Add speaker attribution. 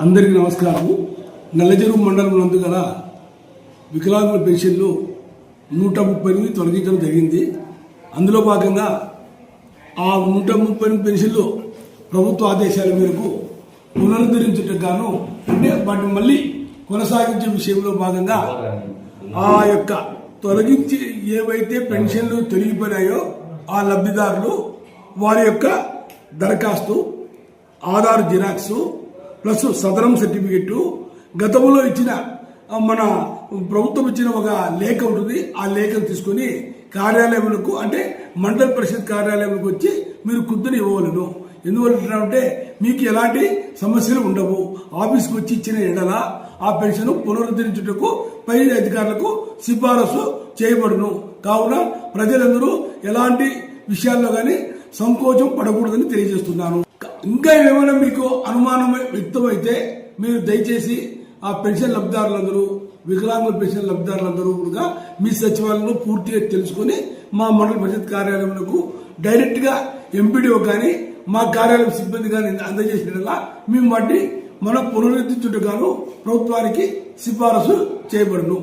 Speaker 1: అందరికీ నమస్కారం నల్లజెరువు మండలం నందు గల వికలాంగుల పెన్షన్లు నూట ముప్పై ఎనిమిది తొలగించడం జరిగింది. అందులో భాగంగా ఆ నూట ముప్పై ఎనిమిది పెన్షన్లు ప్రభుత్వ ఆదేశాల మేరకు పునరుద్ధరించుటకు గాను అంటే వాటిని మళ్ళీ కొనసాగించే విషయంలో భాగంగా ఆ యొక్క తొలగించి ఏవైతే పెన్షన్లు తొలగిపోయాయో ఆ లబ్ధిదారులు వారి యొక్క దరఖాస్తు Aadhaar xerox plus Sadaram certificate గతంలో ఇచ్చిన మన ప్రభుత్వం ఇచ్చిన ఒక లేఖ ఉంటుంది. ఆ లేఖను తీసుకొని కార్యాలయములకు అంటే మండల పరిషత్ కార్యాలయములకు వచ్చి మీరు కుద్దుని ఇవ్వవలను. ఎందువల్ల అంటే మీకు ఎలాంటి సమస్యలు ఉండవు. ఆఫీస్కి వచ్చి ఇచ్చిన ఎడల ఆ పెన్షన్ పునరుద్ధరించుటకు పై అధికారులకు సిఫారసు చేయబడును. కావున ప్రజలందరూ ఎలాంటి విషయాల్లో కానీ సంకోచం పడకూడదని తెలియజేస్తున్నాను. ఇంకా ఏమైనా మీకు అనుమానం వ్యక్తమైతే మీరు దయచేసి ఆ పెన్షన్ లబ్ధిదారులందరూ వికలాంగుల పెన్షన్ లబ్ధిదారులందరూ కూడా మీ సచివాలయంలో పూర్తిగా తెలుసుకొని మా మండల పరిషత్ కార్యాలయంలో డైరెక్ట్గా ఎంపీడీఓ కానీ మా కార్యాలయం సిబ్బంది కానీ అందజేసినలా మేము వాటిని మనం పునరుద్ధరించుటకు గాను ప్రభుత్వానికి సిఫారసు చేయబడును.